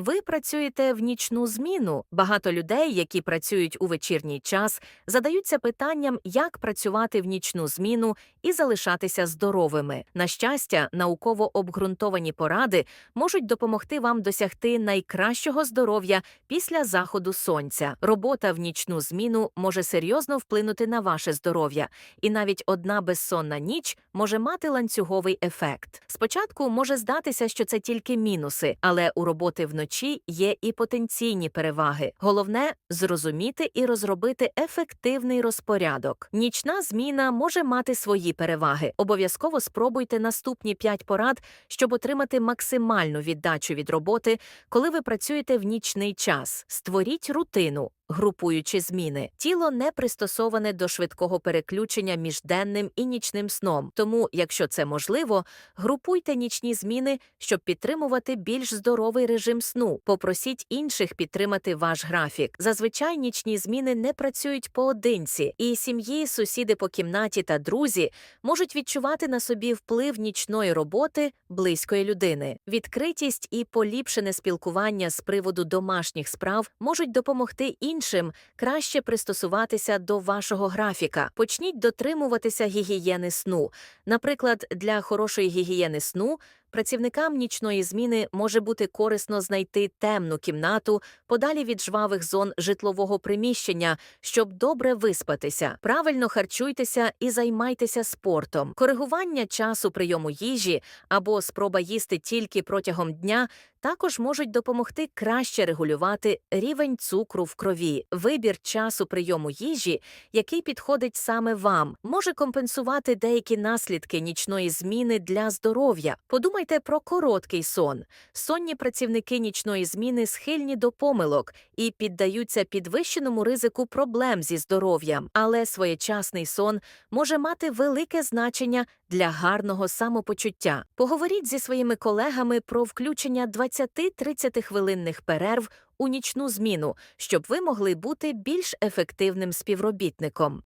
Ви працюєте в нічну зміну. Багато людей, які працюють у вечірній час, задаються питанням, як працювати в нічну зміну і залишатися здоровими. На щастя, науково обґрунтовані поради можуть допомогти вам досягти найкращого здоров'я після заходу сонця. Робота в нічну зміну може серйозно вплинути на ваше здоров'я, і навіть одна безсонна ніч може мати ланцюговий ефект. Спочатку може здатися, що це тільки мінуси, але у роботи вночі є і потенційні переваги. Головне зрозуміти і розробити ефективний розпорядок. Нічна зміна може мати свої переваги. Обов'язково спробуйте наступні 5 порад, щоб отримати максимальну віддачу від роботи, коли ви працюєте в нічний час. Створіть рутину. Групуючи зміни, тіло не пристосоване до швидкого переключення між денним і нічним сном. Тому, якщо це можливо, групуйте нічні зміни, щоб підтримувати більш здоровий режим сну. Попросіть інших підтримати ваш графік. Зазвичай нічні зміни не працюють поодинці, і сім'ї, сусіди по кімнаті та друзі можуть відчувати на собі вплив нічної роботи близької людини. Відкритість і поліпшене спілкування з приводу домашніх справ можуть допомогти іншим краще пристосуватися до вашого графіка. Почніть дотримуватися гігієни сну. Наприклад, для хорошої гігієни сну працівникам нічної зміни може бути корисно знайти темну кімнату подалі від жвавих зон житлового приміщення, щоб добре виспатися. Правильно харчуйтеся і займайтеся спортом. Коригування часу прийому їжі або спроба їсти тільки протягом дня також можуть допомогти краще регулювати рівень цукру в крові. Вибір часу прийому їжі, який підходить саме вам, може компенсувати деякі наслідки нічної зміни для здоров'я. Подумайте про короткий сон. Сонні працівники нічної зміни схильні до помилок і піддаються підвищеному ризику проблем зі здоров'ям, але своєчасний сон може мати велике значення для гарного самопочуття. Поговоріть зі своїми колегами про включення 20-30 хвилинних перерв у нічну зміну, щоб ви могли бути більш ефективним співробітником.